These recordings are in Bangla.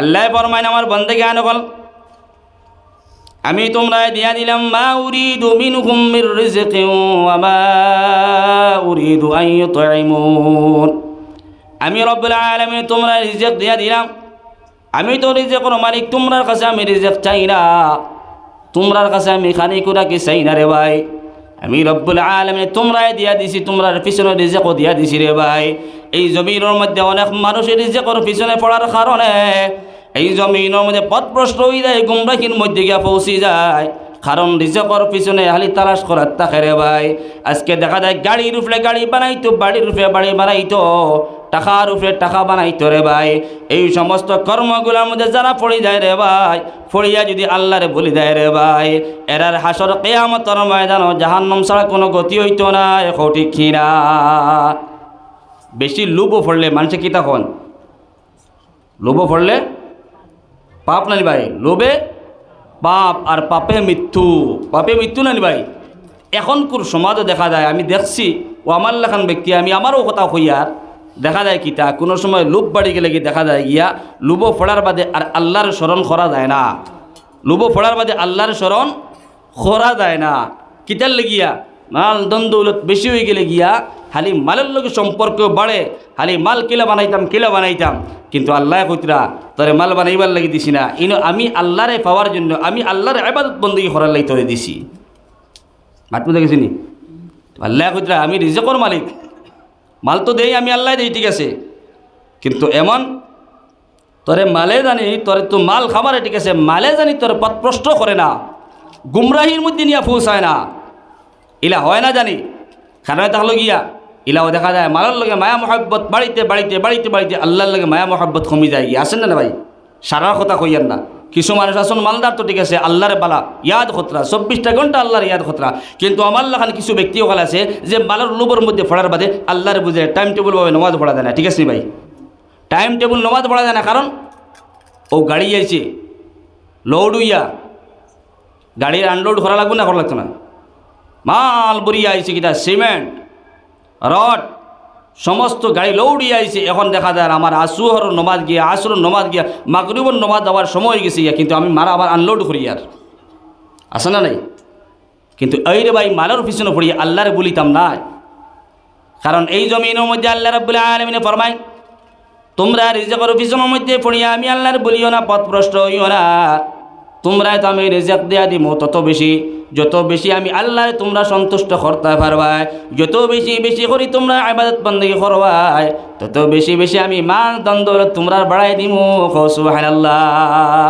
আল্লাহ ফরমাইন, আমার বন্ধে জ্ঞান কল আমি তোমরা দিয়া দিলাম, মা উরিদু মিনহুম মির রিজকিন ওয়া মা উরিদু আমি রব্বুল আলামিন তোমরা রিজক দিয়া দিলাম। আমি তো রিজকের মালিক, তোমরার কাছে আমি রিজক চাই না। তোমরার কাছে আমি খানি কি চাই না রে ভাই। আমি রব্বুল আলমিনে তোমরাই দিয়া দিছি, তোমরার পিছনে রিজেকও দিয়া দিছি রে ভাই। এই জমিনের মধ্যে অনেক মানুষের রিজেকর পিছনে পড়ার কারণে এই জমিনের মধ্যে পথপ্রষ্ট হয়ে যায়, গুমরাহির মধ্যে গিয়া পৌঁছে যায়। কারণ রিজেকর পিছনে হালি তালাশ করার তাকে রে ভাই। আজকে দেখা যায় গাড়ির উপরে গাড়ি বানাইতো বাড়ির উপরে বাড়ি বানাইতো টাকার উপরে টাকা বানাইতো রে ভাই। এই সমস্ত কর্মগুলোর মধ্যে যারা পড়ে যায় রে ভাই, পড়িয়া যদি আল্লাহরে বলি দেয় রে ভাই, এরার হাসর কেয়ামতর ময়দান জাহান্নম ছাড়া কোনো গতি হইতো না ঠিক না বেশি লুবো পড়লে, মানুষে কী তখন? লোভও পড়লে? পাপ নানি ভাই? লোভে পাপ আর পাপে মৃত্যু। পাপে মৃত্যু নানি ভাই? এখনকার সমাজও দেখা যায়, আমি দেখছি, ও আমার লেখান ব্যক্তি, আমি আমারও কথা হইয়ার দেখা যায় কিতা কোনো সময় লোভ বাড়ি গেলে কি দেখা যায় গিয়া, লোভ ফোড়ার বাদে আর আল্লাহর স্মরণ করা যায় না। লোভ ফোড়ার বাদে আল্লাহর স্মরণ করা যায় না। কিতার লেগিয়া? মাল দন্দৌলত বেশি হয়ে গেলে গিয়া খালি মালের লগে সম্পর্ক বাড়ে খালি মাল কিলা বানাইতাম কিলা বানাইতাম। কিন্তু আল্লাহ কইতরা তোরে মাল বানাইবার লাগি দিছি না। ইনো আমি আল্লাহরে পাওয়ার জন্য, আমি আল্লাহর আবাদত বন্দী করার লাগি তোরে দিছি। মাতু দেখেছি নি? আল্লাহ কইতরা আমি রিজেকর মালিক। মাল তো দেই, আমি আল্লাহ দেই, ঠিক আছে। কিন্তু এমন, তোরে মালে জানি, তোরে তো মাল খাবারে, ঠিক আছে। মালে জানি তোর পথ প্রশ্ন করে না। গুমরাহির মধ্যে নিয়ে পৌঁছায় না। ইলা হয় না জানি। খানা তাহলে গিয়া ইলাও দেখা যায় মালার লগে মায়া মহাব্বত বাড়িতে বাড়িতে বাড়িতে বাড়িতে আল্লাহর লগে মায়া মহাব্বত কমি যায়। গিয়া আসেন না ভাই? সারার কথা কইয়ান না। কিছু মানুষ আসুন, মালদার তো ঠিক আছে, আল্লাহর বালা, ইয়াদ খতরা, চব্বিশটা ঘণ্টা আল্লাহর ইয়াদ খতরা। কিন্তু আমার লাখান কিছু ব্যক্তি ওখানে আছে যে মালার লোবর মধ্যে পড়ার বাদে আল্লাহর বুঝে টাইম টেবিল ভাবে নমাজ পড়া যায় না। ঠিক আছে ভাই? টাইম টেবিল নমাজ পড়া যায় না, কারণ ও গাড়ি যাইছে লোড উইয়া গাড়ির আনলোড করা লাগবে না, করা লাগতো না। মাল বরিয়া আইছে কিটা সিমেন্ট রড সমস্ত গাড়ি লৌড়িয়ে আইছে। এখন দেখা যায় আমার আসুহর নমাজ গিয়া আসুর নমাজ গিয়া মাগরিবর নমাজ দেওয়ার সময় গেছে ইয়া, কিন্তু আমি মারা আবার আনলোড করি আর। আসে না নাই? কিন্তু এই রে ভাই মালের পিছনে পড়ি আল্লাহরে বলিতাম না কারণ এই জমিনের মধ্যে আল্লাহ রব্বুল আলমিনে ফরমাই তোমরা রিজেকের পিছনের মধ্যে পড়িয়া আমি আল্লাহর বলিও না পথ ভ্রষ্ট হইও না। তোমরা তো আমি রিজেক দেয়া দিব তত বেশি যত বেশি আমি আল্লাহরে তোমরা সন্তুষ্ট করতে পারবাই, যত বেশি বেশি করি তোমরা আবাদত বন্দী করবাই, তত বেশি বেশি আমি মান দ্বন্দ্ব তোমরা বাড়াই সুহান আল্লাহ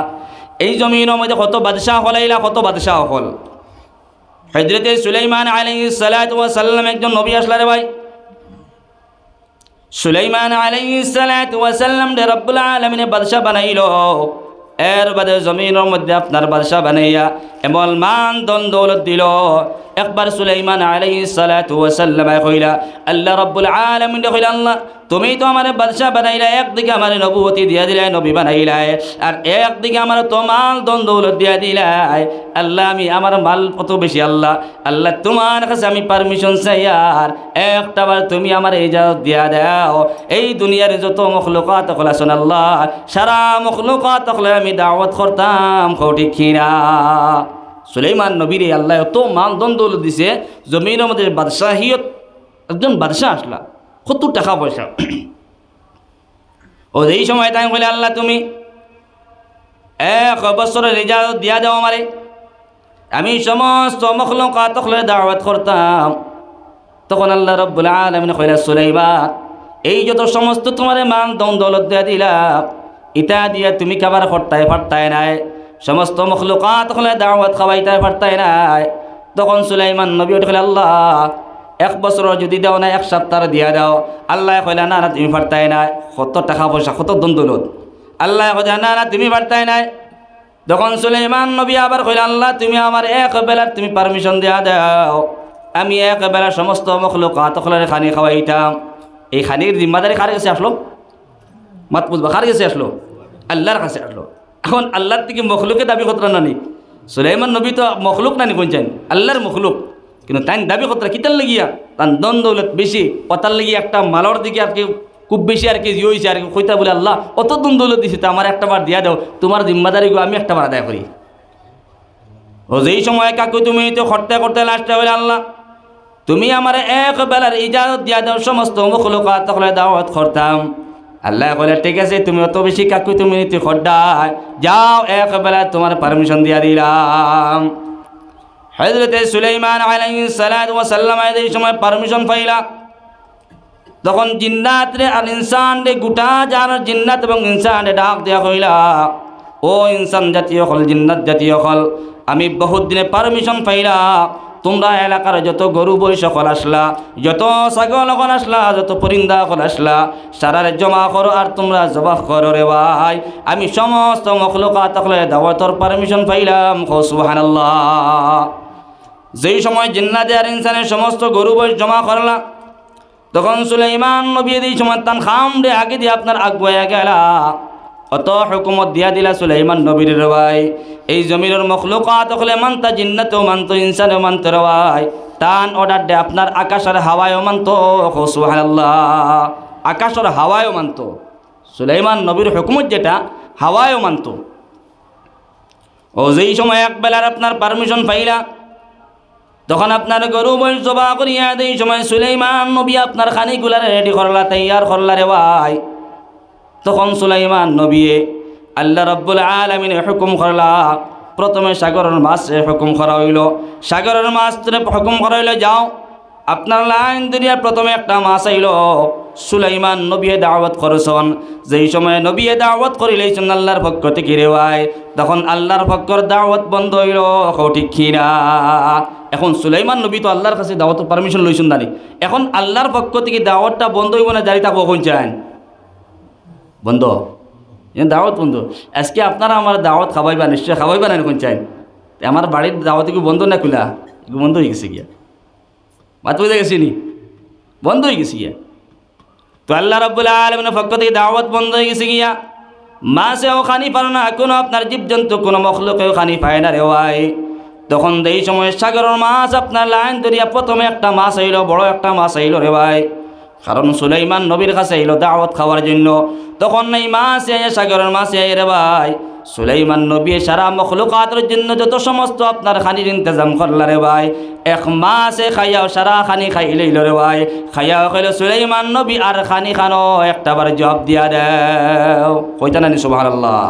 এই জমিনের মধ্যে কত বাদশাহ হলাইলা কত বাদশাহ হল? হজরতে সুলাইমান আলী সাল্লাম একজন নবী আসলারে ভাই। সুলাইমান আলাইসালাম রে রব্বুল আলমিনে বাদশাহ বানাইল। এর বাদে জমিনের মধ্যে আপনার বাদশাহ বানাইয়া এমন মান দন দৌলত দিল। একবার সুলাইমান আলাইসালাম কইলা, আল্লাহ রব্বুল আলমিন কইলা আল্লাহ তুমি তো আমার বাদশাহ বানাইলা, একদিকে আমার নবুবতী দিয়া দিলাই, নবী বানাইলাই, আর একদিকে আমার তো মাল দন দৌলত দিয়া দিলাই। আল্লাহ, আমি আমার মাল কত বেশি আল্লাহ। আল্লাহ, তোমার কাছে আমি পারমিশন চাই, আর একটাবার তুমি আমার ইজাজত দিয়া দাও। এই দুনিয়ার যত মখলুকাত হল আসুন আল্লাহ, সারা মখলুকাত হলে আমি দাওয়াত করতাম কৌটি খিনা সুলেইমান নবীরে আল্লাহ এত দৌলত দিছে, জমিনের মধ্যে বাদশাহিয়ত একজন বাদশাহ আসলা। কত টাকা পয়সা। ও এই সময় তাই বলে, আল্লাহ, তুমি এক বছরের রেজাল্ট দিয়া দাও আমারে। আমি সমস্ত মখলুকাত হলে দাওয়াত করতাম। তখন আল্লাহ রব্বুল আলমিন কইলা সুলাইবা এই যত সমস্ত তোমার মান দম দৌলত দিয়া দিলা ইটা দিয়া তুমি খাবার করতাই পারতাই নাই? সমস্ত মখলুকাত হলে দাওয়াত খাওয়াইতাই পারতাই নাই? তখন সুলাইমান নবী উঠে আল্লাহ এক বছর যদি দাও না এক সপ্তাহ দিয়া দাও। আল্লাহ কইলা, না না, তুমি পারতাই নাই। কত টাকা পয়সা, কত দম দৌলত আল্লাহ কইলা, না না, তুমি পারতাই নাই। তখন সুলাইমান নবী আবার কইলা, আল্লাহ, তুমি আমার এক বেলার, তুমি পারমিশন দিয়া দাও। আমি এক বেলা সমস্ত মখলুকাত হলে খানি খাওয়াইতাম। এই খানির জিম্মাদারি কার কাছে আসলো? মাত বুঝবা কার কাছে আসলো? আল্লাহর কাছে আসলো। এখন আল্লাহর থেকে মখলুকে দাবি কতরা নানি? সুলাইমান নবী তো মখলুক নানি কোনছেন আল্লাহর মখলুক। কিন্তু তাই দাবি কতরা কিতার লাগিয়া তার দন দৌলত বেশি। কথার লাগিয়ে একটা মালর দিকে আর কেউ খুব বেশি আর কেজি হয়েছে আর কি, কইতা বলে, আল্লাহ অত দন দৌলত দিছে, তো আমার একটা বার দিয়া দাও, তোমার জিম্মাদারি গো, আমি একটা বার আদায় করি। ও যেই সময় কাকু তুমি তো করতে করতে লাস্টে বলে, আল্লাহ, তুমি আমার এক বেলার ইজাজত দিয়া দাও, সমস্ত মুখলোকাত তখন দাওয়াত করতাম আল্লাহ বলে ঠিক আছে, তুমি অত বেশি কাকু তুমি খড্ডায় যাও, এক বেলা তোমার পারমিশন দিয়া দিলাম। হজরতে সুলাইমান সাল্লাম এই সময় পারমিশন পাইলা। তখন জিন্নাত রে আর ইনসান রে গোটা যার জিন্নাত এবং ইনসান রে ডাক দেওয়া হইলা ও ইনসান জাতীয় হল, জিন্নাত জাতীয় হল, আমি বহুত দিনে পারমিশন পাইলা। তোমরা এলাকার যত গরু বই আসলা, যত ছাগল সকল আসলা, যত পরিন্দা সকল আসলা সারারে জমা করো আর তোমরা জবাব করো রে ভাই। আমি সমস্ত মখলুকাত তকলে দাওয়াতর পারমিশন পাইলাম। সুবহানাল্লাহ। যেই সময় জিন্নাতে আর ইনসানের সমস্ত গরু বই জমা করলা, তখন সুলাইমান নবী এই সময় তান খাম রে আগে দিয়ে আপনার আগুয়া গেলা। অত হুকুমত দিয়া দিলা সুলাইমান নবীর রবাই এই জমির মখলুকাত হলে মানতা জিন্নাত মানত ইনসান মানত রবাই তান অর্ডার দে, আপনার আকাশের হাওয়ায়ও মানত সুবহানাল্লাহ। আকাশের হাওয়ায়ও মানত। সুলাইমান নবীর হুকুমত যেটা হাওয়ায়ও মানত। ও যেই সময় এক বেলার আপনার পারমিশন পাইলা তখন আপনার গরু বয়স জবা করিয়া দেই সময় সুলাইমান নবী আপনার খানিগুলার রেডি করলা তৈয়ার করলা রে ভাই। তখন সুলাইমান নবীয়ে, আল্লাহ রব্বুল আলমিনে হুকুম করলা প্রথমে সাগরের মাছ হুকুম করা হইল। সাগরের মাছ হুকুম করা হইল, যাও। আপনার লাইন দুনিয়ার প্রথমে একটা মাছ আইল। সুলাইমান নবিয়ে দাওয়াত করছন। যেই সময় নবিয়ে দাওয়াত করিলেছেন আল্লাহর পক্ষ থেকে রেওয়ায় তখন আল্লাহর পক্ষর দাওয়াত বন্ধ হইল। ঠিক কিনা এখন সুলাইমান নবী তো আল্লাহর কাছে দাওয়াত পারমিশন লইছেন দানি এখন আল্লাহর পক্ষ থেকে দাওয়াতটা বন্ধ হইব না জারি থাকব কোন চান? বন্ধ? দাওয়াত বন্ধ। আজকে আপনারা আমার দাওয়াত খাওয়াইবা, নিশ্চয় খাওয়াইবা না কোন চাই আমার বাড়ির দাওয়াত কি বন্ধ না খুলা? বন্ধ হয়ে গেছে গিয়া। মাত বুঝে গেছি নি? বন্ধ হয়ে গেছে গিয়া। তো আল্লাহ রব্বুল আলমিনের পক্ষ থেকে দাওয়াত বন্ধ হয়ে গেছে গিয়া। মাছেও খানি পারে না, কোনো আপনার জীবজন্তু, কোনো মখলুকেও খানি পায় না রে তখন এই সময় সাগরের মাছ আপনার লাইন ধরিয়া প্রথমে একটা মাছ আইলো, বড় একটা মাছ আইলো রে ভাই। কারণ সুলাইমান নবীর কাছে এলো দাওয়াত খাওয়ার জন্য। তখন এই মাছ আয় সাগরের মাছ আয় রে ভাই, সুলাইমান নবী সারা মখলুকাতের জন্য যত সমস্ত আপনার খানির ইন্তজাম করলা রে ভাই, এক মাসে খাইয়াও সারা খানি খাই লইল রে ভাই। খাইয়াও খাইল সুলাইমান নবী আর খানি খানো একটা বার জবাব দিয়া দেও। কইতা নানি সুবহানাল্লাহ।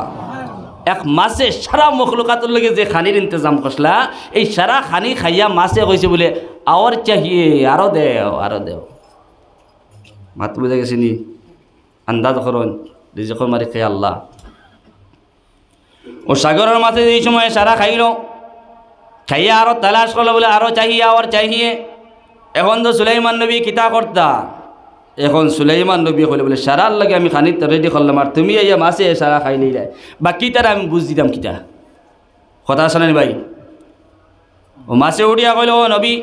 এক মাসে সারা মখলুকাতের লগে যে খানির ইন্তজাম করলা এই সারা খানি খাইয়া মাসে কইছে বলে, আওয়ার চাহিয়ে আরও দেও আরও দেও। মাত বুঝে গেছি নি? আন্দাজ করুন রিজকর মারি খেয়ে আল্লাহ। ও সাগরের মাঝে এই সময় সারা খাইল, খাইয়া আরও তালাশ করল বলে, আরও চাহিয়ে আবার চাহিয়ে এখন তো সুলাইমান নবী কিতা করতা? এখন সুলাইমান নবী কইলে বলে, সারার লাগে আমি খানিক রেডি করলাম আর তুমি এই মাসে সারা খাই লইলে বাকি তারা আমি বুঝ দিতাম কিতা? কথা শোনেন ভাই? ও মাসে উঠিয়া কইল, ও নবী,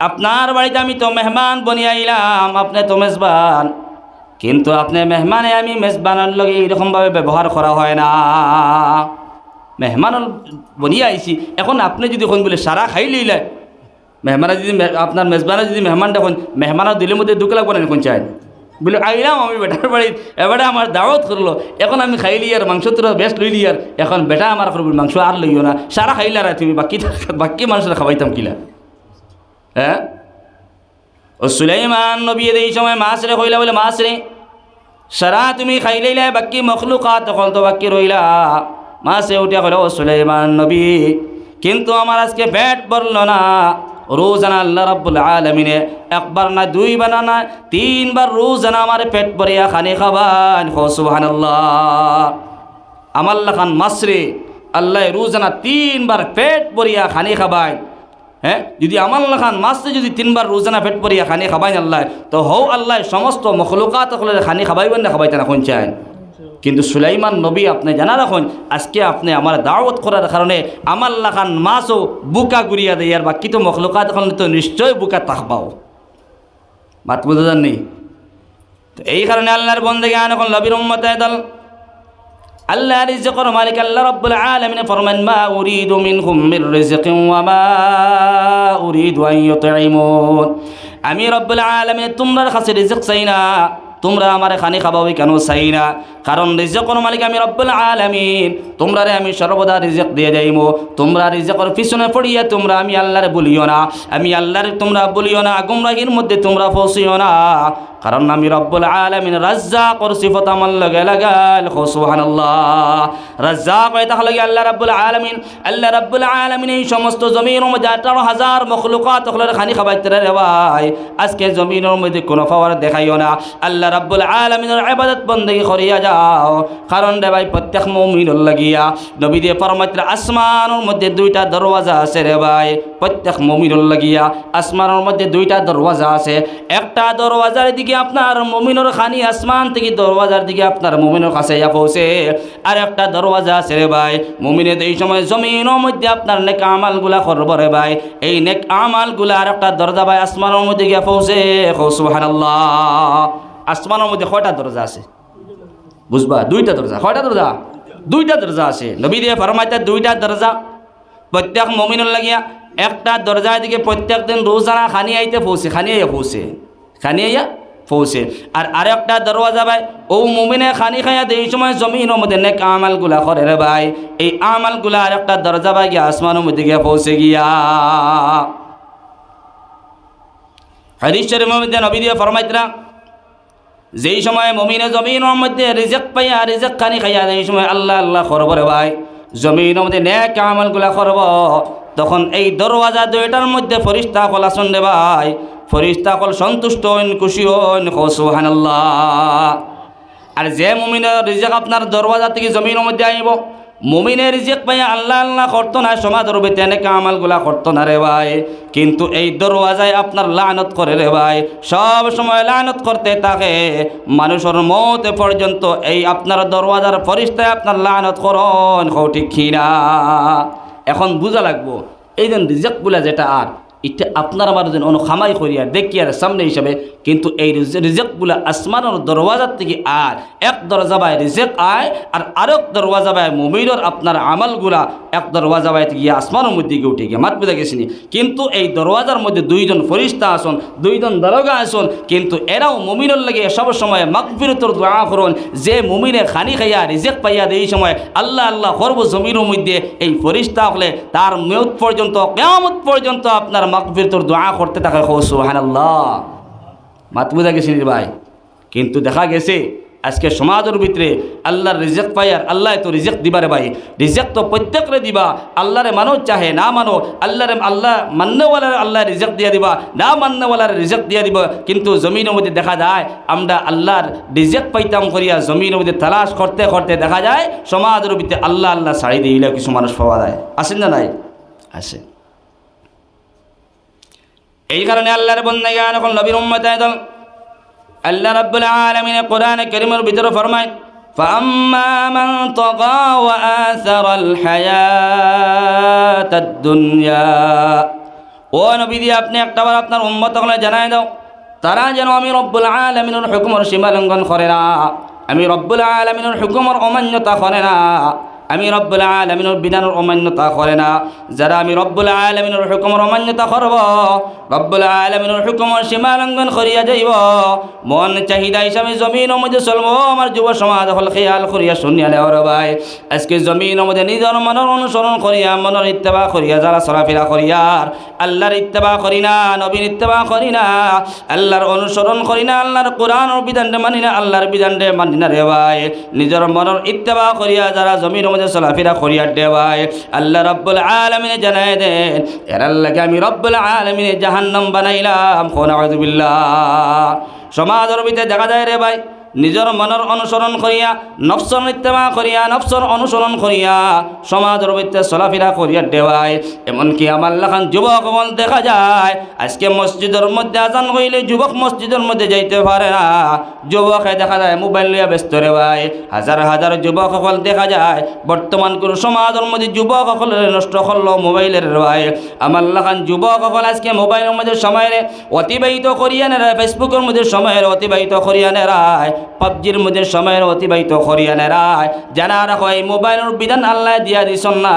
আপনার বাড়িতে আমি তো মেহমান বনিয়ে আইলাম, আপনি তো মেজবান। কিন্তু আপনি মেহমানে আমি মেজবানের লগে এইরকমভাবে ব্যবহার করা হয় না। মেহমান বনিয়া আইছি, এখন আপনি যদি কোন বলে, সারা খাই লইলে মেহমানা যদি আপনার মেজবানে যদি মেহমান দেখুন মেহমানের দিলের মধ্যে দুঃখ লাগবে না কোন চাই বলে, আইলাম আমি বেটার বাড়িত এবারে আমার দাওয়াত করল। এখন আমি খাইলি আর মাংস তোরা বেস্ট লইলি আর। এখন বেটা আমার করব মাংস আর লইও না। সারা খাইলা রা তুমি, বাকি বাকি মানুষের খাওয়াইতাম কিলা? হ্যাঁ? ও সুলাইমান নবী এই সময় মাছ রে কইলা বলে মাছ রে সারা তুমি খাইলাইলা বাকি মখলুকাত তখন তো বাকি রইলা। মাছে উঠিয়া কইলা, ও সুলাইমান নবী, কিন্তু আমার আজকে পেট ভরল না। রোজানা আল্লাহ রাব্বুল আলমিনে একবার না দুইবার না, তিনবার রোজানা আমার পেট ভরিয়া খানি খাবান। হো, সুবহানাল্লাহ। আমাল্লা খান মাসরে আল্লাহ রোজানা তিনবার পেট ভরিয়া খানি খাবায় হ্যাঁ যদি আমাল্লা খান মাসে যদি তিনবার রোজানা পেট ভরিয়া খানি খাবাই আল্লাহ, তো হও আল্লাহ সমস্ত মখলুকাত খানি খাবাইবেন না, খাবাইতে না কোন চায় কিন্তু সুলাইমান নবী, আপনি জানা রাখুন, আজকে আপনি আমার দাওয়াত করার কারণে আমার লাখান মাছও বুকা গুড়িয়া দেয়, আর বাকি তো মখলুকাত এখন তো নিশ্চয় বুকা তাকবাও মাত বুঝতে জাননি তো এই কারণে আল্লাহর বন্দে জ্ঞান এখন লবির উম্মত দল আল্লাহ রিজকর মালিক আল্লাহ রব্বুল আলামিন ফরমান মা উরিদু মিনকুম মির রিজকিন ওয়া মা উরিদু আন ইউতঈমুন আমি রব্বুল আলামিন তোমরা কাছে রিজক চাই না, তোমরা আমার খানি খাবাবি কেন চাই না? কারণ রিজেকর মালিক আমি রব্বুল আলামিন। তোমরা রে আমি সর্বদা রিজেক দিয়ে যাইমো। তোমরা রিজেকর পিছনে পড়িয়া তোমরা আমি আল্লাহরে বলিও না। আমি আল্লাহরে তোমরা বলিও না, গুমরাহির মধ্যে তোমরা ফসিও না। কারণ আমি রব্বুল আলামিন রাজ্জাকর সিফত আমার লগে লাগাল সুবহানাল্লাহ। রাজ্জাক হয়ে তাহলে আল্লাহ রাব্বুল আলামিন? আল্লাহ রাব্বুল আলামিন এই সমস্ত জমিনের মধ্যে আঠারো হাজার মখলুকাত হলের খানি খাবাইতে রে ভাই। আজকে জমিনের মধ্যে কোনো পাওয়ার দেখাইও না। আল্লাহ রাব্বুল আলামিনের ইবাদত বন্দেগি করিয়া যাও। কারণ রে ভাই, প্রত্যেক মুমিনুর লাগিয়া নবী দিয়ে ফরমাইতে আসমানের মধ্যে দুইটা দরওয়াজা আছে রে ভাই। প্রত্যেক মুমিনুর লাগিয়া আসমানের মধ্যে দুইটা দরওয়াজা আছে। একটা দরওয়াজার দিকে আপনার মুমিনুর খানি, আসমান থেকে দরওয়াজার দিকে আপনার মুমিনুর কাছে ইয়া পৌঁছে। আর একটা দরওয়াজা আছে রে ভাই, মুমিনের এই সময় জমিনের মধ্যে আপনার নেক আমালগুলা করব রে ভাই। এই নেক আমালগুলা আর একটা দরজা ভাই, আসমানের মধ্যে গিয়া পৌঁছে। সুবহানাল্লাহ। আসমানের মধ্যে কয়টা দরজা আছে? বুঝবা? দুইটা দরজা, কয়টা দরজা? দুইটা দরজা আছে। নবী দিয়ে ফরমাইতে দুইটা দরজা। প্রত্যেক মমিনুর লাগিয়া একটা দরজার দিকে প্রত্যেক দিন রোজানা খানি আইতে পৌঁছে খানি আইয়া পৌঁছে খানি আইয়া পৌঁছে আর আরেকটা দরওয়াজা ভাই, ও মুমিনে খানি খাইয়া এই সময় জমিনের মধ্যে নেক আমালগুলা করে রে ভাই। এই আমালগুলা আরেকটা দরজা ভাই গিয়া আসমানের মধ্যে গিয়া পৌঁছে গিয়া। হরিশ্বরের মধ্যে নবী দিয়ে ফরমাইতরা যেই সময় মমিনে জমিনের মধ্যে রিজেক পাইয়া রিজেক খানি খাইয়া এই সময় আল্লাহ আল্লাহ খরব রে ভাই, জমিনের মধ্যে নেক আমলগুলা করব তখন এই দরওয়াজা দুইটার মধ্যে ফরিস্তা কল আসন রে ভাই। ফরিস্তা কল সন্তুষ্ট হইন, খুশি হইন সুবহানাল্লাহ। আর যে মমিনের রিজেক আপনার দরওয়াজা থেকে জমিনের মধ্যে আইব মুমিনের রিজেক পাইয়া আল্লাহ আল্লাহ করতো না, সমাজের ভিতরে এনেকে আমালগুলা করতো না রে ভাই। কিন্তু এই দরওয়াজায় আপনার লানত করে রে ভাই। সব সময় লানত করতে থাকে। মানুষের মতে পর্যন্ত এই আপনার দরওয়াজার ফরিস্তায় আপনার লানত করন ঠিক খিনা এখন বুঝা লাগবো, এই দিন রিজেক্টগুলা যেটা আর, এটা আপনার আমার যেন অনু খামাই করিয়া দেখি আর সামনে হিসাবে কিন্তু এই রিজেক্টগুলা আসমানের দরওয়াজার থেকে আয়। এক দরজা বাই রিজেক্ট আয় আর আরেক দরওয়াজা বাই মুমিনের আপনার আমলগুলা এক দরওয়াজা বাই গিয়ে আসমানের মধ্যে গিয়ে উঠে গিয়ে মাত বুঝা গেছিনি কিন্তু এই দরওয়াজার মধ্যে দুইজন ফরিস্তা আসন, দুইজন দরগা আসন, কিন্তু এরাও মুমিনের লাগে সব সময় মাকফিরতর দোয়া করুন। যে মুমিনে খানি খাইয়া রিজেক্ট পাইয়া এই সময় আল্লাহ আল্লাহ করব জমিনের মধ্যে এই ফরিস্তা হলে তার মেয়ত পর্যন্ত কেমত পর্যন্ত আপনার মাকফিরতর দোয়া করতে থাকে। সুহান আল্লাহ মাত বুঝা গেছি ভাই? কিন্তু দেখা গেছে, আজকে সমাজের ভিতরে আল্লাহর রিজেক্ট পাই আর আল্লাহ তো রিজেক্ট দিবারে ভাই। রিজেক্ট তো প্রত্যেকরে দিবা, আল্লাহরে মানো, চাহে না মানো, আল্লাহরে, আল্লাহ মান্যওয়ালার আল্লাহ রিজেক্ট দিয়ে দিবা, না মান্যওয়ালার রিজেক্ট দিয়ে দিবা। কিন্তু জমিনের মধ্যে দেখা যায়, আমরা আল্লাহর রিজেক্ট পাইতাম করিয়া জমিনের মধ্যে তালাশ করতে করতে দেখা যায়, সমাজের ভিতরে আল্লাহ আল্লাহ ছাড়ি দিলে কিছু মানুষ পাওয়া যায়। আসেন না নাই? আসে এই কারণে আল্লাহর বন্ধে জ্ঞান এখন নবীর উম্মত দল আল্লাহ রাব্বুল আলামিন কোরআনে কারীমের ভিতরে ফরমায় فأما من طغى وآثر الحياة الدنيا ও নবী দিয়ে আপনি একটাবার আপনার উম্মত হলে জানাই দাও তারা যেন আমি রব্বুল আলমিনের হুকুমর সীমা লঙ্ঘন করে না আমি রব্বুল আলমিনের হুকুমর অমান্যতা করে না আমি রব্বুল আলমিনের বিধানের অমান্যতা করে না। যারা আমি রব্বুল আলমিনের হুকুমর অমান্যতা করব, রব্বুল আলমিনের হুকুমর সীমা লঙ্ঘন করিয়া যাইব। মন চাহিদা হিসাবে জমিন মধ্যে চলবো। আমার যুব সমাজ হল খেয়াল করিয়া শুনিয়া নেওয়ার ভাই। আজকে জমিন মধ্যে নিজের মনের অনুসরণ করিয়া, মনের ইত্তেবা করিয়া, যারা চলাফেরা করিয়ার আল্লাহর ইত্তেবা করি না নবীন ইত্তেবা করি না, আল্লাহর অনুসরণ করি না, আল্লাহর কোরআনের বিধানটা মানি না, আল্লাহর বিধানটা মানি না রে ভাই। নিজের মনের ইত্তেবা করিয়া, যারা জমিন মধ্যে চলাফেরা খরিয়ার দে ভাই আল্লাহ রব্বুল আলমিনে জানাই দেন এর আল্লাহকে আমি রব্বুল আলমিনে জাহান্নাম বানাইলাম। সমাজের ভিতরে দেখা যায় রে ভাই নিজের মনের অনুসরণ করিয়া, নফসর ইত্তেমা করিয়া, নফসর অনুসরণ করিয়া, সমাজের ভিতরে চলাফেরা করিয়া দেওয়ায়। এমনকি আমার লাখান যুবক দেখা যায়, আজকে মসজিদের মধ্যে আজান হইলে যুবক মসজিদের মধ্যে যাইতে পারে না। যুবকে দেখা যায় মোবাইল লিয়া ব্যস্ত রে ভাই হাজার হাজার যুবক সকল দেখা যায়, বর্তমান কোন সমাজের মধ্যে যুবক সকল নষ্ট করল মোবাইলের ভাই আমার লাখান যুবক সকল আজকে মোবাইলের মধ্যে সময় অতিবাহিত করিয়া নেরা ফেসবুকের মধ্যে সময়ের অতিবাহিত করিয়া নেরায় পাবজির মধ্যে সময়ের অতিবাহিত করিয়া নেরায়। জানা রাখো, এই মোবাইলের বিধান আল্লাহ দিয়া দিছন না।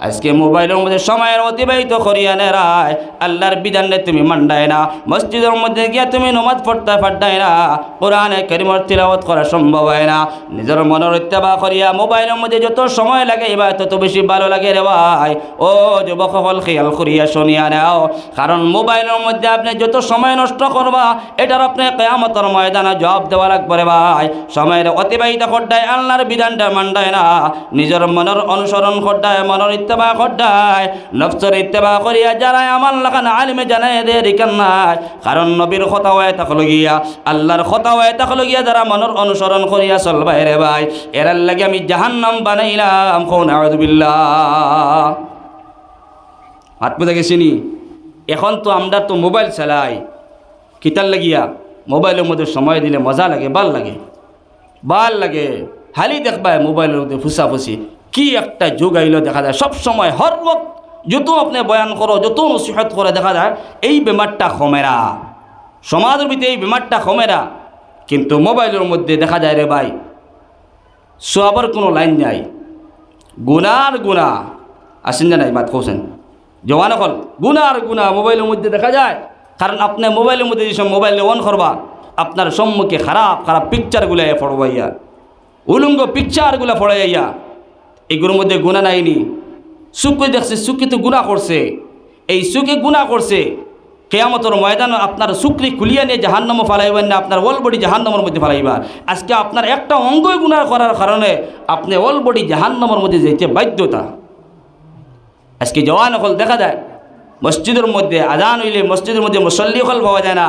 আজকে মোবাইলের মধ্যে সময়ের অতিবাহিত করিয়া নেরায়। আল্লাহর বিধানে তুমি মান্ডায় না। মসজিদের মধ্যে গিয়া তুমি নমাজ পড়তে পারডায় না। কোরআনে করিমর তিলাওয়াত করা সম্ভব হয় না। নিজের মনের ইত্তেবা করিয়া মোবাইলের মধ্যে যত সময় লাগে, এবার তত বেশি ভালো লাগে রে ভাই। ও যুবক সকল খেয়াল করিয়া শুনিয়া নাও। কারণ মোবাইলের মধ্যে আপনি যত সময় নষ্ট করবা, এটার আপনি কেয়ামতর ময়দানে জবাব দেওয়া লাগবে রে ভাই। সময়ের অতিবাহিত খড্ডায় আল্লাহর বিধানটা মান্ডায় না। নিজের মনের অনুসরণ খড্ডায়, মনের ইত্তেবা খড্ডায়। নফসর ইত্তেবা করিয়া যারা আমার লাগান আলিমে জানাই দে রিকান নাই। কারণ নবীর কথা হয়ে থাকল গিয়া, আল্লাহর কথা হয়ে থাকল গিয়া যারা মনের অনুসরণ করিয়া চলবাই রে ভাই। এরার লাগে আমি জাহান্নাম বানাইলাম কোন আউযুবিল্লাহ হাত পুজা গেছিনি এখন তো আমরা তো মোবাইল চালাই। কিতার লাগিয়া। মোবাইলের মধ্যে সময় দিলে মজা লাগে, ভালো লাগে। ভালো লাগে। হালি দেখবা মোবাইলের মধ্যে ফুসাফুসি। কি একটা যুগ আইলো দেখা যায়। সব সময় হর বক্ত যত আপনি বয়ান করো, যত নসিহত করে দেখা যায়, এই বেমারটা কমেরা সমাজের ভিতরে এই বেমারটা কমেরা কিন্তু মোবাইলের মধ্যে দেখা যায় রে ভাই সবার কোনো লাইন নাই। গুনার গুণা। আসেন না নাই, মাত কৌছেন জওয়ান অকল গুনার গুণা মোবাইলের মধ্যে দেখা যায়। কারণ আপনি মোবাইলের মধ্যে যেসব মোবাইলে অন করবা, আপনার সম্মুখে খারাপ খারাপ পিকচারগুলো পড়বাইয়া উলঙ্গ পিকচারগুলো পড়াইয়া, এগুলোর মধ্যে গুণা নাইনি। সুখে দেখছে, সুখে তো গুণা করছে। এই সুখে গুণা করছে, কেয়ামতর ময়দান আপনার সুক্রি খুলিয়া নিয়ে জাহান্নম ফালাইবেন না, আপনার ওল বডি জাহান্নমের মধ্যে ফালাইবা। আজকে আপনার একটা অঙ্গই গুণা করার কারণে আপনি ওল বডি জাহান্নমের মধ্যে যেতে বাধ্যতা। আজকে জওয়ান হল দেখা যায় মসজিদের মধ্যে, আজান হইলে মসজিদের মধ্যে মুসল্লি হল পাওয়া যায় না।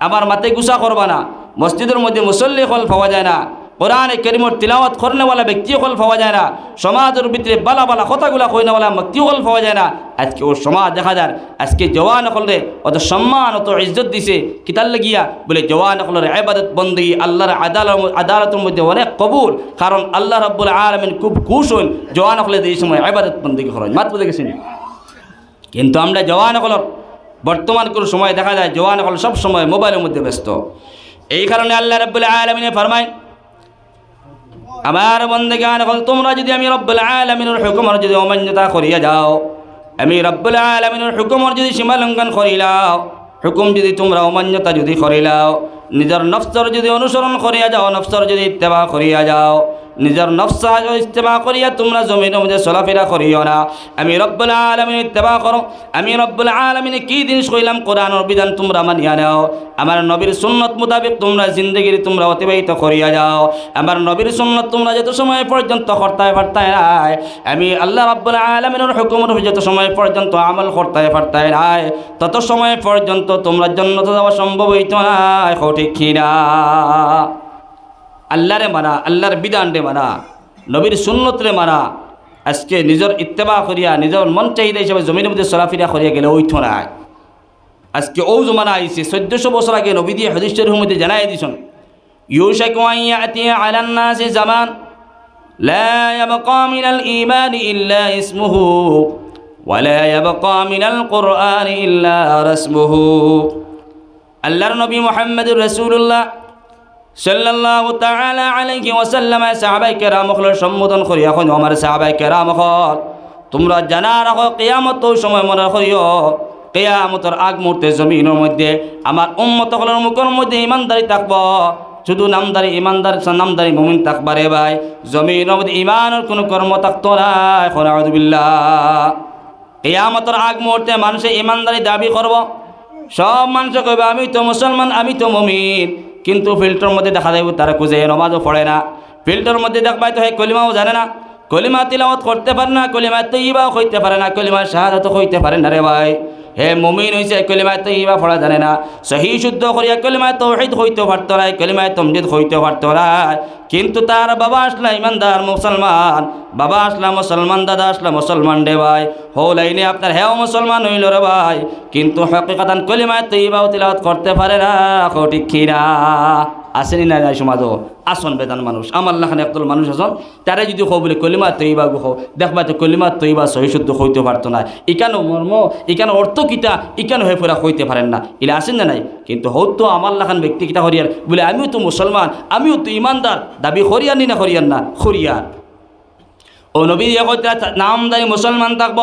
আমার মাথায় গুসা করবা না। মসজিদের মধ্যে মুসল্লি হল পাওয়া যায় না। কোরআনে কেরিমর তিলাওয়াত করনেওয়ালা ব্যক্তি হল পাওয়া যায় না। সমাজের ভিতরে বালা বালা কথাগুলা কইনেওয়ালা ব্যক্তি হল পাওয়া যায় না। আজকে ও সমাজ দেখা যায় আজকে জওয়ান হলরে অত সম্মান, অত ইজ্জত দিছে। কিতার লাগিয়া? বলে, জওয়ান হলর আবাদত বন্দী, আল্লাহর আদালত, আদালতের মধ্যে অনেক কবুল। কারণ আল্লাহ রব্বুল আলমিন খুব খুশ হন জওয়ান হলে এই সময় আবাদত বন্দি করেন মাত বুঝে গেছেন? কিন্তু আমরা জওয়ান হলর বর্তমান কোনো সময় দেখা যায় জওয়ান হল সব সময় মোবাইলের মধ্যে ব্যস্ত। এই কারণে আল্লাহ রব্বুল আলমিনে ফরমায়, আমার বন্দে গান হল তোমরা যদি আমি রব্বুল আলমিনের হুকুমর যদি অমান্যতা করিয়া যাও, আমি রব্বুল আলমিনের হুকুমর যদি সীমা লঙ্ঘন করিলাও, হুকুম যদি তোমরা অমান্যতা যদি করিলাও, নিজের নফসর যদি অনুসরণ করিয়া যাও, নফসর যদি ইত্তেবা করিয়া যাও নিজের নফসা ইস্তেমা করিয়া তোমরা জমিনের মধ্যে চলাফেরা করিও না। আমি রব্বুল আলমিন ইত্তেবা করো। আমি রব্বুল আলমিনে কী জিনিস কইলাম? কোরআনের বিধান তোমরা মানিয়া নাও। আমার নবীর সুন্নত মোতাবেক তোমরা জিন্দগিরি তোমরা অতিবাহিত করিয়া যাও। আমার নবীর সুন্নত তোমরা যত সময় পর্যন্ত কর্তায় পারতায় নাই, আমি আল্লাহ রব্বুল আলমিনের হুকুমের যত সময় পর্যন্ত আমল কর্তায় পারতায় নাই, তত সময় পর্যন্ত তোমরা জন্নত যাওয়া সম্ভব হইত না। ঠিক কিনা আল্লাহরে মানা আল্লাহর বিধান রে মানা নবীর সুন্নতরে মানা আজকে নিজের ইত্তেবা করিয়া নিজের মন চাহিদা হিসাবে জমিনের মধ্যে চলাফিরা করিয়া গেলে ওই নাই আজকে ও জমানা আইছে চোদ্দশো বছর আগে নবী দিয়ে হদিষ্টের মধ্যে জানাই দিছন ইউশাক আয়াতি আলান নাসি জামান لا يبقى من الإيمان إلا اسمه ولا يبقى من القرآن إلا رسمه আল্লাহর নবী মোহাম্মদুর রসুল্লাহ সাল্লাল্লাহু তাআলা আলাইহি ওয়াসাল্লাম সাহাবাই কেরাম হল সম্বোধন করি। এখন আমার সাহাবাই কেরাম হল, তোমরা জানা রাখো, কেয়ামত সময় মনে করিও, কেয়ামতর আগ মুহূর্তে জমিনের মধ্যে, আমার উম্মত হলের মুখের মধ্যে ইমানদারি থাকব। শুধু নামদারি, ইমানদার, নামদারি মুমিন থাকবারে ভাই। জমিনের মধ্যে ইমানের কোনো কর্ম থাকতো না। এখন আউযুবিল্লাহ কেয়ামতর আগ মুহূর্তে মানুষে ইমানদারি দাবি করব। সব মানুষ কইবে, আমি তো মুসলমান, আমি তো মমিন। কিন্তু ফিল্টার মধ্যে দেখা যাবে তারা খুঁজে, নমাজও পড়ে না। ফিল্টার মধ্যে দেখবাই তো হে কলিমাও জানে না। কলিমা তিলাওয়াত করতে পারে না, কলিমা তো ইবাও হইতে পারে না কলিমা শাহাদ হইতে পারে না রে ভাই। হে মুমিন হইছে কলিমায় তো ইবা পড়া জানে না। সহি শুদ্ধ করিয়া কলিমায় তৌহিদ হইতে পারতো না কলিমায় তমজিদ হইতে পারতো না কিন্তু তার বাবা আসলা ইমানদার মুসলমান বাবা আসলা মুসলমান দাদা আসলা মুসলমান রে ভাই। হো লাইনে আপনার হেও মুসলমান হইল রে ভাই। কিন্তু হকিকাতান কলিমায় তো ইবাও তিলাওয়াত করতে পারে না ঠিক না? আসেনি না, নাই সমাজও আসন বেদান মানুষ। আমার লাখানে একদল মানুষ আসন তারা যদি কো বলে কলিমা তৈবা গো দেখবা তো কলিমা তৈবা সহি শুদ্ধ হইতে পারতো না। ইকানো মর্ম, ইকানো অর্থ কিতা, ইকানো হয়ে ফেরা হইতে পারেন না। ইলে আসেন না নাই? কিন্তু হৌ তো আমার লাখান ব্যক্তি কিতা হরিয়ার। বলে, আমিও তো মুসলমান, আমিও তো ইমানদার। দাবি হরিয়ার নি না হরিয়ার না? হরিয়ার। ও নবী নামদারি মুসলমান থাকব।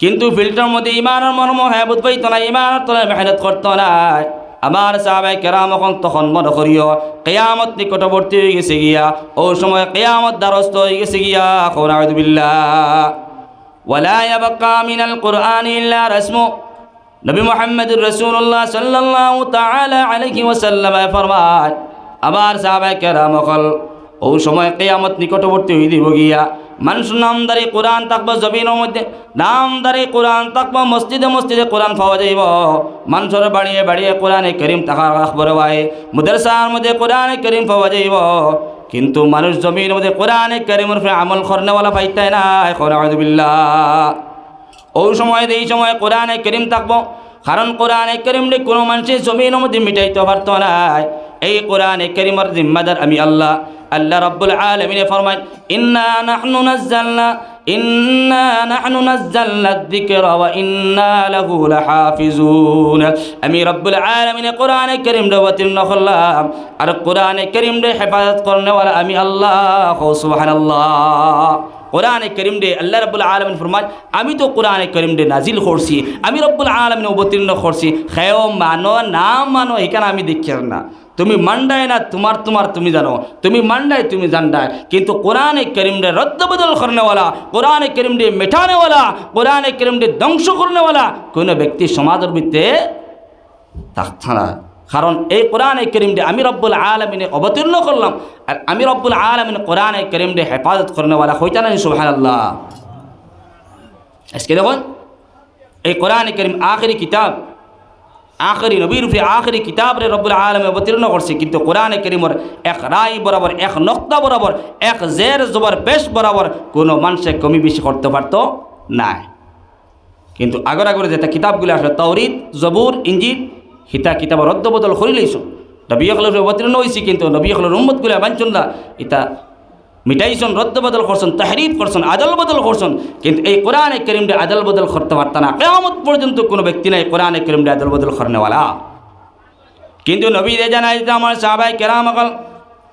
কিন্তু ফিল্টার মধ্যে ইমানের মর্ম হ্যাঁ বুধ পাইতো না ইমানের তলায় মেহনত করতো না আমার সাহাবাই কেরাম এখন তখন মনে করিও কেয়ামত নিকটবর্তী হয়ে গেছে গিয়া ও সময় কেয়ামত দ্বারস্থ হয়ে গেছে গিয়া খোরাউদ্দিল্লাহ ولا يبقى من القرآن إلا رسمه নবী মোহাম্মদুর রসুল্লাহ সাল্লাল্লাহু তাআলা আলাইহি ওয়াসাল্লাম ফরমান আমার সাহাবায়ে কেরাম অকল ও সময় কিয়ামত নিকটবর্তী হয়ে দিব গিয়া মানুষ নামদারি কোরআন থাকব জমিনের মধ্যে, নামদারি কোরআন থাকব মসজিদে মসজিদে কোরআন পাওয়া যাইব। মানুষের বাড়িয়ে বাড়িয়ে কোরআনে করিম থাকা রাখব ভাই মুদরসার মধ্যে কোরআনে করিম পাওয়া যাইব। কিন্তু মানুষ জমির মধ্যে কোরআনে করিমের উপরে আমল করনেওয়ালা পাইতাই না এখন ওই সময় এই সময় কোরআনে করিম থাকব, কারণ কোরআনে করিম কোনো মানুষের জমিনের মধ্যে মিটাইতে পারতো না এই কোরআনে করিমর জিম্মাদার আমি আল্লাহ। আল্লাহ রব্বুল আলমিনে ফরমাই ইন্না নাহনু নাজ্জালনা আমি রব্বুল আলামিনে কোরআনে কারীম রে অবতীর্ণ করলাম আর কোরআনে কারীম রে হেফাজত করনেওয়ালা আমি আল্লাহ, সুবহানাল্লাহ। কোরআনে করিম ডে আল্লাহ রব্বুল আলমিন ফরমান আমি তো কোরআনে করিম ডে নাজিল করছি, আমি রব্বুল আলমিন অবতীর্ণ করছি। খেয়েও মানো, না মানো, এখানে আমি দেখি না। তুমি মান্ডায় না, তোমার তোমার তুমি জানো। তুমি মান্ডায়, তুমি জান্ডায়। কিন্তু কোরআনে করিম ডে রদ্দবদল করনেওয়ালা, কোরআনে করিম ডে মেটানেওয়ালা, কোরআনে করিম ডে ধ্বংস করনেওয়ালা কোনো ব্যক্তি সমাজের ভিত্তে থাকত না। কারণ এই কোরআনে করিমডে আমি রব্বুল আলমিনে অবতীর্ণ করলাম, আর আমি রব্বুল আলমিন কোরআনে করিমডে হেফাজত করনেওয়ালা হইতা না সুহান আল্লাহ আজকে দেখুন, এই কোরআনে করিম আখেরি কিতাব আখেরি নবীর উপরে আখেরি কিতাব রে রব্বুল আলমে অবতীর্ণ করছে। কিন্তু কোরআনে করিমর এক রায় বরাবর, এক নক্তা বরাবর, এক জের জবর বেশ বরাবর কোনো মানুষে কমি বেশি করতে পারতো না কিন্তু আগর আগরে যেটা কিতাবগুলো আসলে তৌরিদ জবুর, ইঞ্জিল, হিতা কিতাব রদ্দ বদল করি লইছ নবী হলের অবতীর্ণ হয়েছি কিন্তু নবী হলের উম্মতগুলো বাঞ্চন না ইতা মিটাইছন, রদ্দ বদল করছেন, তাহরিফ করছেন, আদল বদল করছেন, কিন্তু এই কোরআনে করিমডে আদল বদল করতে পারত না। কেমত পর্যন্ত কোনো ব্যক্তি নাই কোরআনে করিমডে আদল বদল করনেওয়ালা। কিন্তু নবী রে জানাই যে আমার সাহাবাই কেরাম অকল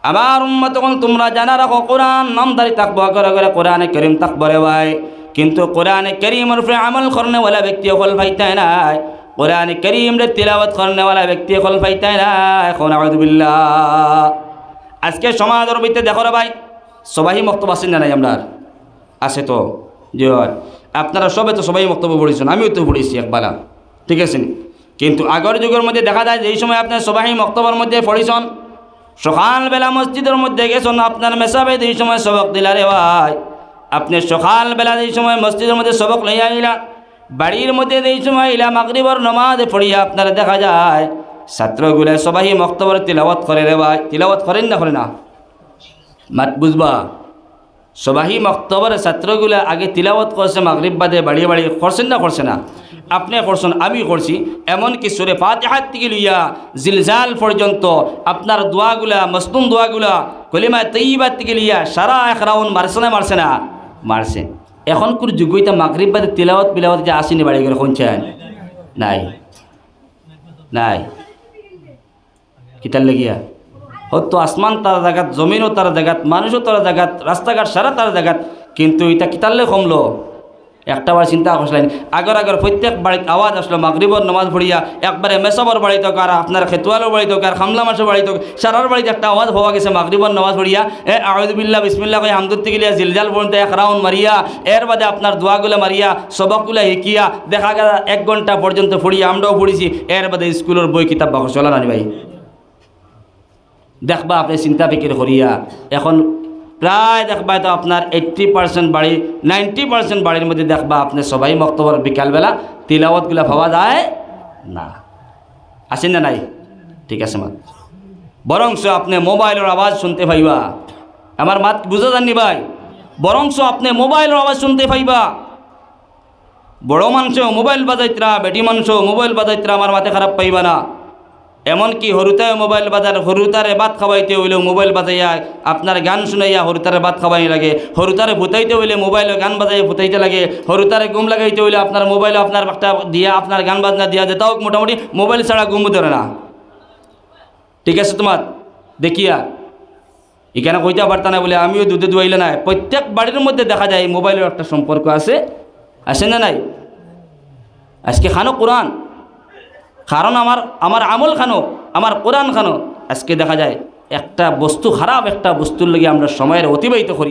আমার উম্মত তোমরা জানা রাখো, কোরআন নামদারি থাকব করে করে কোরআনে করিম থাকব রে ভাই কিন্তু কোরআনে করিমের উপরে আমল করনেওয়ালা ব্যক্তি হল ভাইতাই নাই। কোরআনে করিম রে তিলাওয়াত করনেওয়ালা ব্যক্তি হল ভাইতাই নাই। এখন আউদুবিল্লাহ আজকে সমাজের ভিতরে দেখো রে ভাই সবাই মক্তব আছেন না নাই আমরা আছে তো। যে আপনারা সবে তো সবাই মক্তব্য পড়েছেন, আমিও তো পড়েছি একবারা ঠিক আছে কিন্তু আগের যুগের মধ্যে দেখা যায় যে এই সময় আপনার সবাই মক্তবের মধ্যে পড়েছেন, সকালবেলা মসজিদের মধ্যে গেছেন, আপনার মেসাবে এই সময় সবক দিলা রে ভাই। আপনি সকালবেলা এই সময় মসজিদের মধ্যে সবক লইয়া আইলা, বাড়ির মধ্যে এই সময় ইলা মাগরিবর নমাজ পড়িয়া আপনারা দেখা যায়, ছাত্রগুলো সবাই মক্তবর তিলাওয়াত করে রে ভাই। তিলাবত করেন না করে না? মাত বুঝবা সবাহি মক্তবর ছাত্রগুলো আগে তিলাওয়াত করছে মাগরিব বাদে বাড়িয়ে বাড়িয়ে করছেন না করছে না? আপনি করছেন আমি করছি এমনকি সুরে ফাতিহাত থেকে লইয়া, জিলজাল পর্যন্ত আপনার দোয়াগুলা মসনুম দোয়াগুলা কলিমা তৈবাত থেকে লইয়া সারা এক রাউন্ড মারছে না মারছে না? মারছে এখন কোন যোগ্যতা মাগরিব বাদে তিলাওয়াত বিলাওয়াত যে আসেনি বাড়ি করে শুনছেন? নাই। নাই। কিতার লেগিয়া। হয়তো আসমান তার জায়গাত জমিনও তার জায়গাত মানুষও তার জায়গাত রাস্তাঘাট সারা তার জায়গাত কিন্তু এটা কিতারলে কমলো একটা বার চিন্তা করছিলেন, আগর আগর প্রত্যেক বাড়িতে আওয়াজ আসলো, মাগরিবর নমাজ পড়িয়া, একবারে মেসবর বাড়িতে হোক আর আপনার খেতুয়ালের বাড়িতে হোক আর খামলা মাসের বাড়িতে সারার বাড়িতে একটা আওয়াজ হওয়া গেছে, মাগরিবর নমাজ পড়িয়া, এ আহদুবিল্লা বিসমিল্লা কই হামদুর থেকে লিয়া জিলজাল পর্যন্ত এক রাউন্ড মারিয়া, এর বাদে আপনার দোয়াগুলো মারিয়া, সবকগুলো শিকিয়া দেখা গেল এক ঘণ্টা পর্যন্ত পড়িয়া, আমরাও পড়েছি, এর বাদে স্কুলের বই কিতাব বাকর চলা নানি ভাই। দেখবা আপনি চিন্তা ফিকির করিয়া। এখন প্রায় দেখবা তো আপনার এইট্টি পার্সেন্ট বাড়ি নাইনটি পার্সেন্ট বাড়ির মধ্যে দেখবা আপনি সবাই মক্তবর বিকালবেলা তিলাওয়াতগুলো পাওয়া যায় না। আছেন না নাই? ঠিক আছে মা। বরংস আপনি মোবাইলের আওয়াজ শুনতে পাইবা। আমার মাত বুঝা জাননি ভাই? বরংস আপনি মোবাইলের আওয়াজ শুনতে পাইবা। বড় মানুষ মোবাইল বাজাইতরা, বেটি মানুষ মোবাইল বাজাইতরা আমার মাথা খারাপ পাইবা না। এমনকি হরুতায় মোবাইল বাজার, হরুতারে ভাত খাওয়াইতে হইলেও মোবাইল বাজাইয়া আপনার গান শুনাইয়া হরুতারে ভাত খাওয়াই লাগে। হরুতারে ফুটাইতে হইলে মোবাইলে গান বাজাইয়া ফুটাইতে লাগে। হরুতারে ঘুম লাগাইতে হইলে আপনার মোবাইলে আপনার একটা দিয়া আপনার গান বাজনা দিয়া যে তাও মোটামুটি মোবাইল ছাড়া ঘুম ধরে না। ঠিক আছে তোমার? দেখিয়া। এখানে কইতে পারতা না বলে, আমিও দুধে দুয়াইলে নাই। প্রত্যেক বাড়ির মধ্যে দেখা যায় মোবাইলের একটা সম্পর্ক আছে। আছে না নাই? আজকে খানো কোরআন। কারণ আমার আমার আমল খানো, আমার কোরআন খানো। আজকে দেখা যায় একটা বস্তু খারাপ, একটা বস্তুর লেগে আমরা সময়ের অতিবাহিত করি।